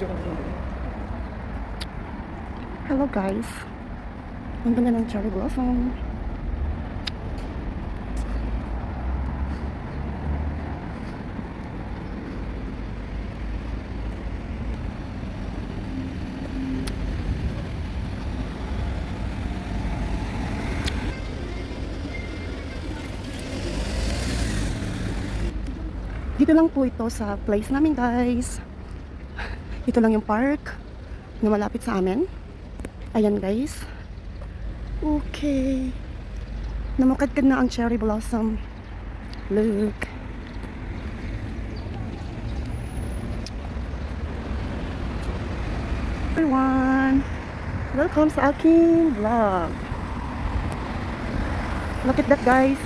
Hello guys. Ang ganda ng cherry blossom. Dito lang po ito sa place namin guys. Ito lang yung park na malapit sa amin. Ayan guys. Okay. Namakadkad na ang cherry blossom. Look. Everyone. Welcome sa aking vlog. Look at that guys.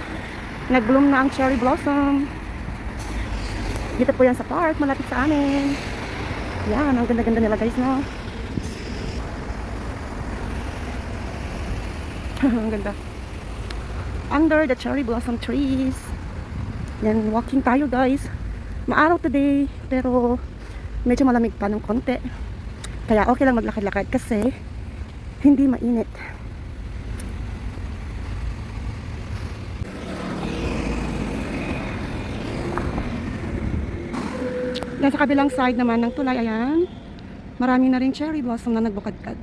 Nag-bloom na ang cherry blossom. Dito po yan sa park, malapit sa amin. Yan, ang ganda-ganda nila guys, no? ang ganda. Under the cherry blossom trees. Yan, walking tayo guys. Maaraw today, pero medyo malamig pa ng konti. Kaya okay lang maglakad-lakad kasi hindi mainit. Yan sa kabilang side naman ng tulay, ayan. Marami na rin cherry blossom na nagbukadkad.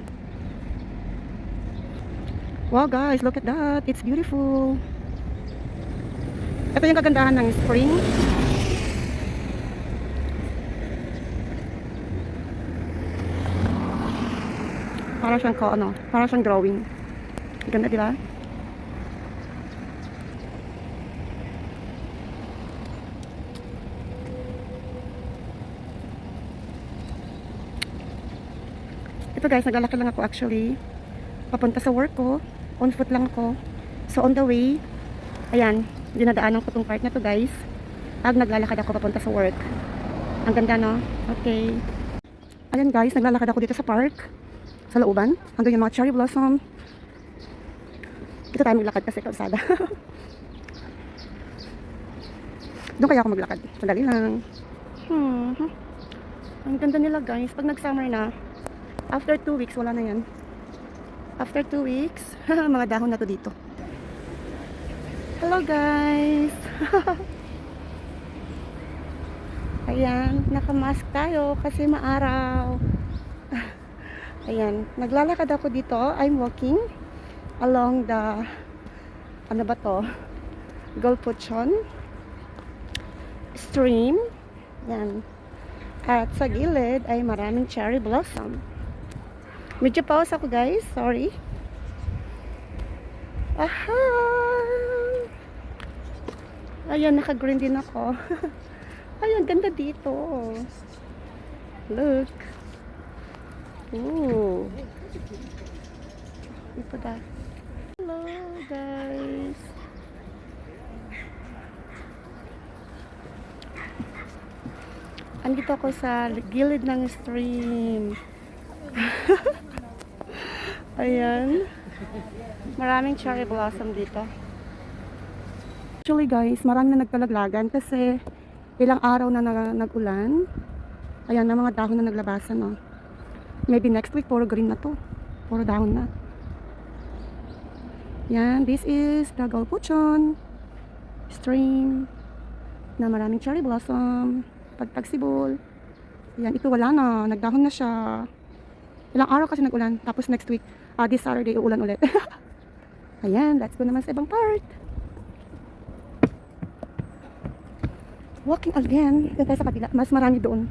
Wow guys, look at that. It's beautiful. Ito yung kagandahan ng spring. Para siyang ko, ano, para siyang drawing. Ganda, di ba? Ito guys, naglalakad lang ako actually. Papunta sa work ko. On foot lang ako. So on the way, ayan, dinadaanan ko tong part na to guys. Pag naglalakad ako papunta sa work. Ang ganda no? Okay. Ayan guys, naglalakad ako dito sa park. Sa looban. Hanggang yung mga cherry blossom. Dito tayo maglakad kasi kalsada. Doon kaya ako maglakad. Sandali lang. Hmm. Ang ganda nila guys. Pag nag-summer na, After 2 weeks, wala na yan. After 2 weeks, mga dahon na to dito. Hello guys! Ayan, nakamask tayo kasi maaraw. Ayan, naglalakad ako dito. I'm walking along the, ano ba to? Golpuchon stream. Yan. At sa gilid ay maraming cherry blossom. Medyo pause ako guys, sorry. Aha! Ayan, naka-green din ako. Ayan, ganda dito. Look. Ooh. Ito da. Hello guys. Andito ako sa gilid ng stream. Ayan. Maraming cherry blossom dito. Actually guys, marami na nagkalaglagan kasi ilang araw na nag- nag-ulan. Ayan na mga dahon na naglabasan. No? Maybe next week, puro green na to. Puro dahon na. Yan, this is the Galpuchon stream na maraming cherry blossom. Pagtagsibol. Yan, ito wala na. Nagdahon na siya. Ilang araw kasi nag-ulan. Tapos next week, ah, this Saturday, uulan ulit. Ayan, let's go naman sa ibang part. Walking again. Doon tayo sa kabila. Mas marami doon.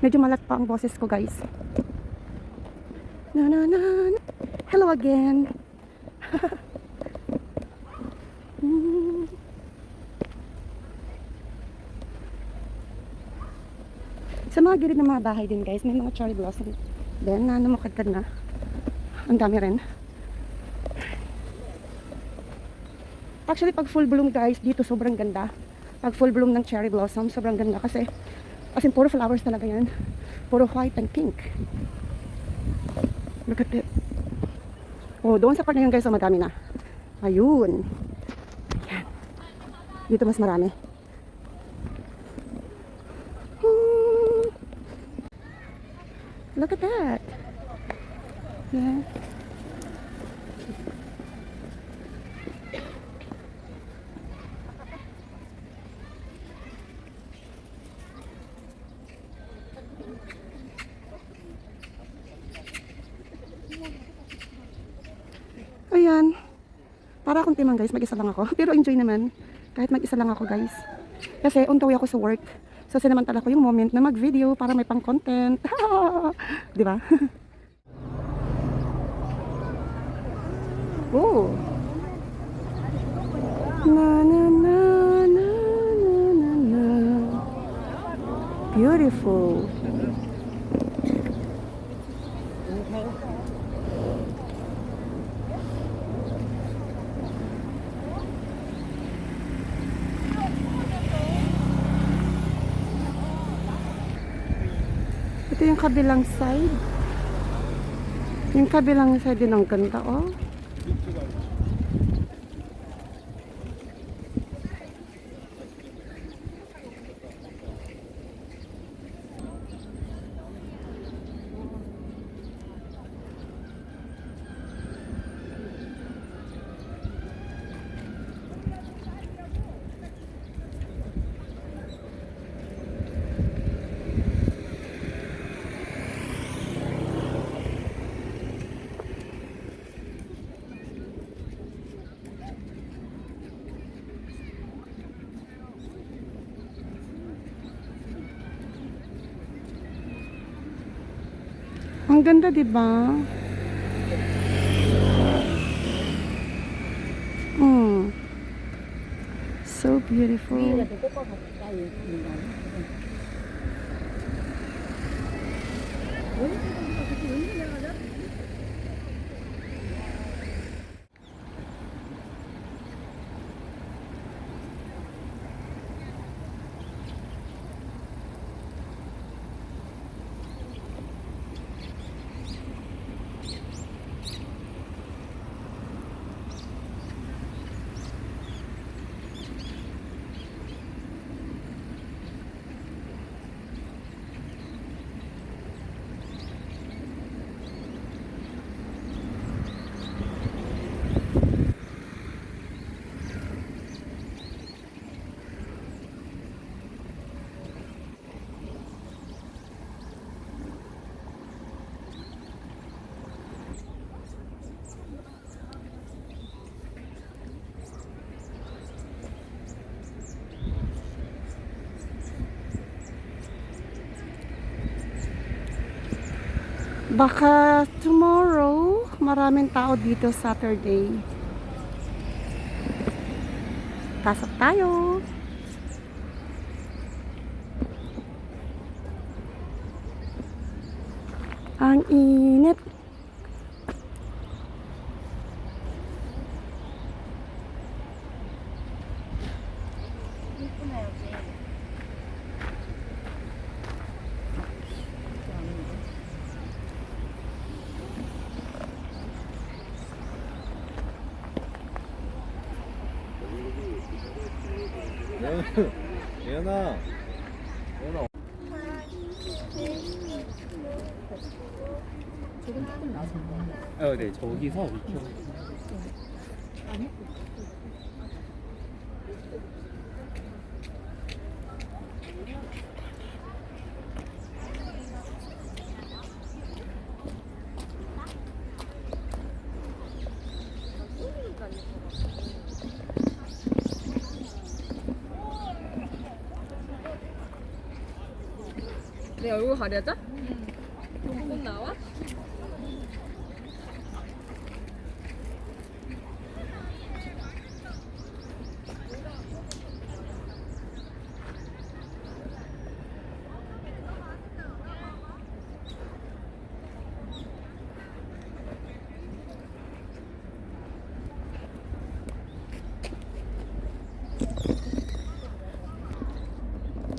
Medyo malat pa ang boses ko, guys. Na na. na. Hello again. Hmm. Sa mga gilid ng mga bahay din guys, may mga cherry blossom. Then, na namakadkad na. Ang dami rin. Actually, pag full bloom guys, dito sobrang ganda. Pag full bloom ng cherry blossom, sobrang ganda kasi as in, puro flowers talaga yan. Puro white and pink. Look at it. Oh, doon sa part na yun guys, oh, madami na. Ayun. Ayan. Dito mas marami. Look at that. Yeah. Ayan. Para akong timang guys, mag-isa lang ako. Pero enjoy naman. Kahit mag-isa lang ako guys. Kasi way ako sa work. So sinamantala ko yung moment na mag-video para may pang content. Di ba? oh. Na na na na na na na. Beautiful. Kabilang side. Yung kabilang side din ang ganda, oh. Ang ganda, di ba? Mm. So beautiful. Baka tomorrow, maraming tao dito Saturday. Pasok tayo. Ang init. 예연아. 예연아. 조금 조금 어네. 어, 저기서 이렇게 아니? 내 얼굴 가려져? 곧 나와?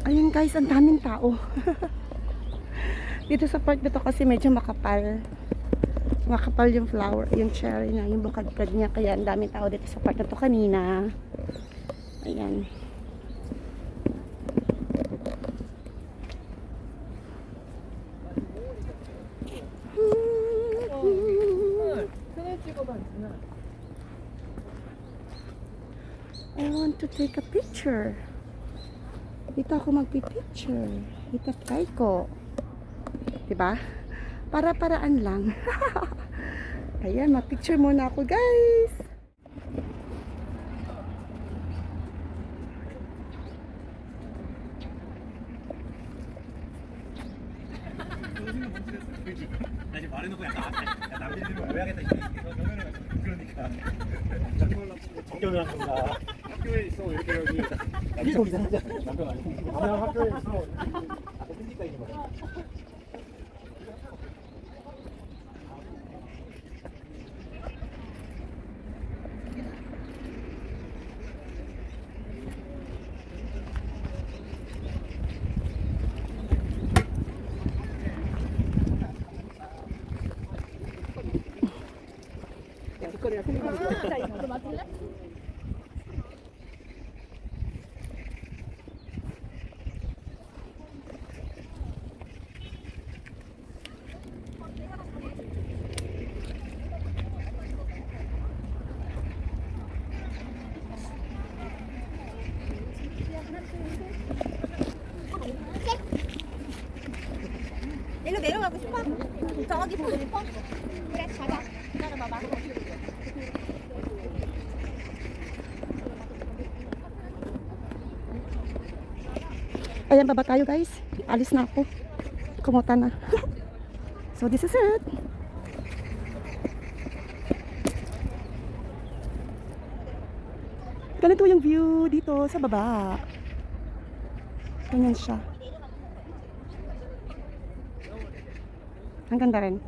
Ayun guys, ang daming tao. Dito sa part na kasi medyo makapal. Makapal yung flower, yung cherry na, yung bukadkad niya. Kaya ang daming tao dito sa part na to kanina. Ayan. I want to take a picture. Dito ako magpipicture. Dito try ko. Diba? Para-paraan lang. Ayan, ma-picture muna ako guys. 아니 말해놓고 약간 아, 남의 집을 왜 하겠다 이러니까 그러니까 정말로 정경을 한다 학교에 있어 이렇게 여기 이게 좀 이상하잖아 남편 아니고 그냥 학교에 있어 일로 내려가고 싶어? 저기 보고 싶어? Ayan, baba tayo guys. Alis na ako. Kumuta na. so, this is it. Ganito yung view dito sa baba. Ganyan siya. Ang ganda rin.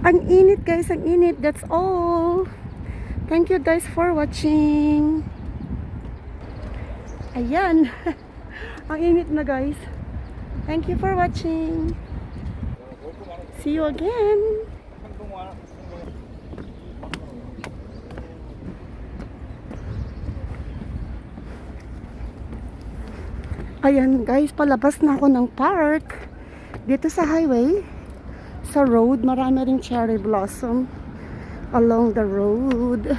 Ang init guys, ang init. That's all. Thank you guys for watching. Ayan. ang init na guys. Thank you for watching. See you again. Ayan guys, palabas na ako ng park. Dito sa highway. Sa road, marami ring cherry blossom along the road.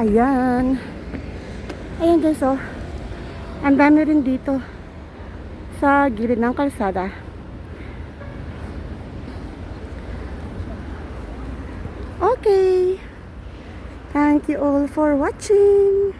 Ayan. Ayan guys, oh. Ang dami rin dito sa gilid ng kalsada. Okay. Thank you all for watching.